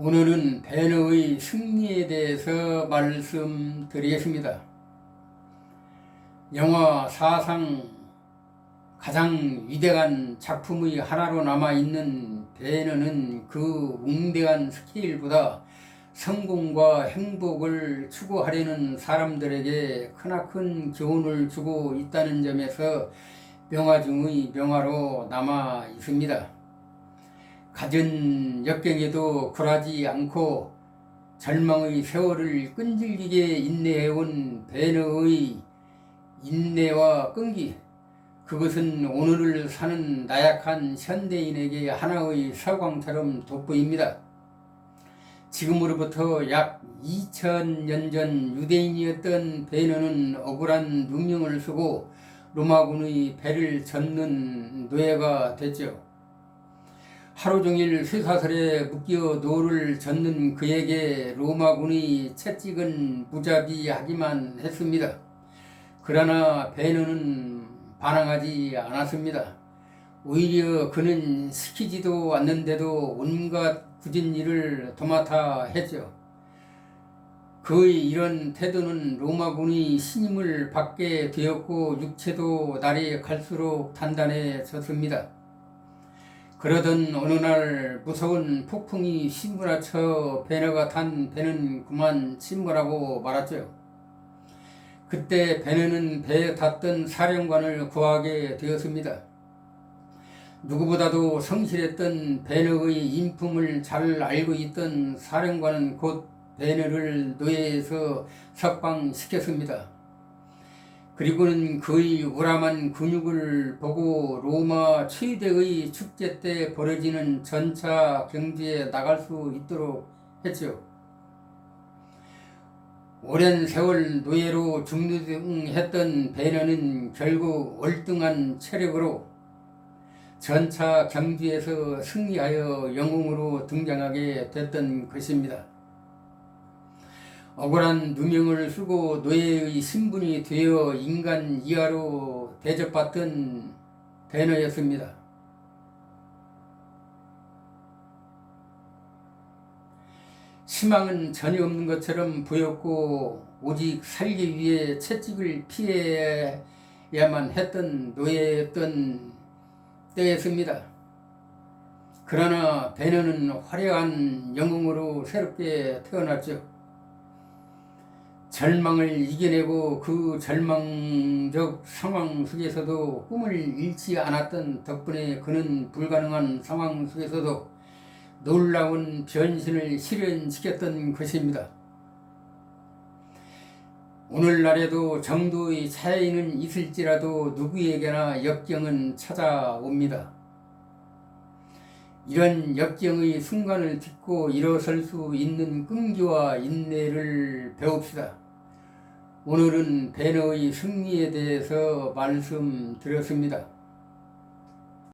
오늘은 배너의 승리에 대해서 말씀드리겠습니다. 영화 사상 가장 위대한 작품의 하나로 남아있는 배너는 그 웅대한 스케일보다 성공과 행복을 추구하려는 사람들에게 크나큰 교훈을 주고 있다는 점에서 명화 중의 명화로 남아 있습니다. 갖은 역경에도 굴하지 않고 절망의 세월을 끈질기게 인내해온 배너의 인내와 끈기 그것은 오늘을 사는 나약한 현대인에게 하나의 서광처럼 돋보입니다. 지금으로부터 약 2000년 전 유대인이었던 베너는 억울한 누명을 쓰고 로마군의 배를 젓는 노예가 됐죠. 하루 종일 쇠사슬에 묶여 노를 젓는 그에게 로마군이 채찍은 무자비하기만 했습니다. 그러나 베너는 반항하지 않았습니다. 오히려 그는 시키지도 않는데도 온갖 굳은 일을 도맡아 했죠. 그의 이런 태도는 로마군이 신임을 받게 되었고 육체도 날이 갈수록 단단해졌습니다. 그러던 어느 날 무서운 폭풍이 신문하쳐 배너가 탄 배는 그만 침몰하고 말았죠. 그때 배너는 배에 탔던 사령관을 구하게 되었습니다. 누구보다도 성실했던 배너의 인품을 잘 알고 있던 사령관은 곧 배너를 노예에서 석방시켰습니다. 그리고는 그의 우람한 근육을 보고 로마 최대의 축제 때 벌어지는 전차 경주에 나갈 수 있도록 했죠. 오랜 세월 노예로 중등했던 베너는 결국 월등한 체력으로 전차 경주에서 승리하여 영웅으로 등장하게 됐던 것입니다. 억울한 누명을 쓰고 노예의 신분이 되어 인간 이하로 대접받던 배너였습니다. 희망은 전혀 없는 것처럼 보였고 오직 살기 위해 채찍을 피해야만 했던 노예였던 때였습니다. 그러나 배너는 화려한 영웅으로 새롭게 태어났죠. 절망을 이겨내고 그 절망적 상황 속에서도 꿈을 잃지 않았던 덕분에 그는 불가능한 상황 속에서도 놀라운 변신을 실현시켰던 것입니다. 오늘날에도 정도의 차이는 있을지라도 누구에게나 역경은 찾아옵니다. 이런 역경의 순간을 딛고 일어설 수 있는 끈기와 인내를 배웁시다. 오늘은 배너의 승리에 대해서 말씀드렸습니다.